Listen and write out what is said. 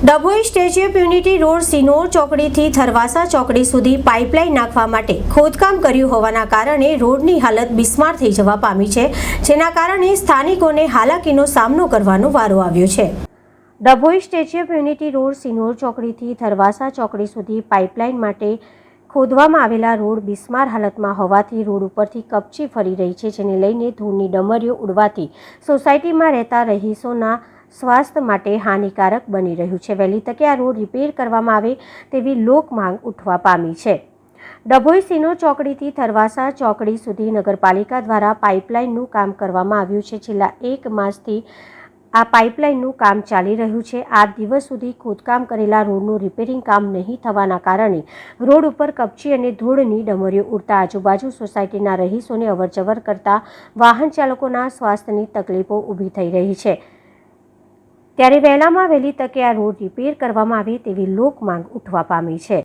Dabhoi statue of unity road Sinor ચોકડીથી Tharvasa ચોકડી સુધી pipeline નાખવા માટે ખોદકામ કર્યું હોવાના કારણે રોડની હાલત બિસ્માર થઈ જવા પામી છે, જેના કારણે સ્થાનિકોને હાલાકીનો સામનો કરવાનો વારો આવ્યો છે. Dabhoi statue of unity road Sinor ચોકડીથી Tharvasa ચોકડી સુધી પાઇપલાઇન માટે ખોદવામાં આવેલા રોડ બિસ્માર હાલતમાં હોવાથી રોડ ઉપરથી કપચી ફરી રહી છે, જેને લઈને ધૂળની ડમરીઓ ઉડવાથી સોસાયટીમાં રહેતા રહીશોના સ્વાસ્થ્ય માટે હાનિકારક બની રહ્યું છે. વહેલી તકે આ રોડ રિપેર કરવામાં આવે તેવી લોક માંગ ઉઠવા પામી છે. ડભોઈ સિનો ચોકડીથી થરવાસા ચોકડી સુધી નગરપાલિકા દ્વારા પાઇપલાઇનનું કામ કરવામાં આવ્યું છે. છેલ્લા એક માસથી આ પાઇપલાઇનનું કામ ચાલી રહ્યું છે. આ દિવસ સુધી ખોદકામ કરેલા રોડનું રિપેરિંગ કામ નહીં થવાના કારણે રોડ ઉપર કપચી અને ધૂળની ડમરીઓ ઉડતા આજુબાજુ સોસાયટીના રહીશોને અવરજવર કરતા વાહન ચાલકોના સ્વાસ્થ્યની તકલીફો ઊભી થઈ રહી છે. ત્યારે વહેલામાં વહેલી તકે આ રોડ રિપેર કરવામાં આવે તેવી લોક ઉઠવા પામી છે.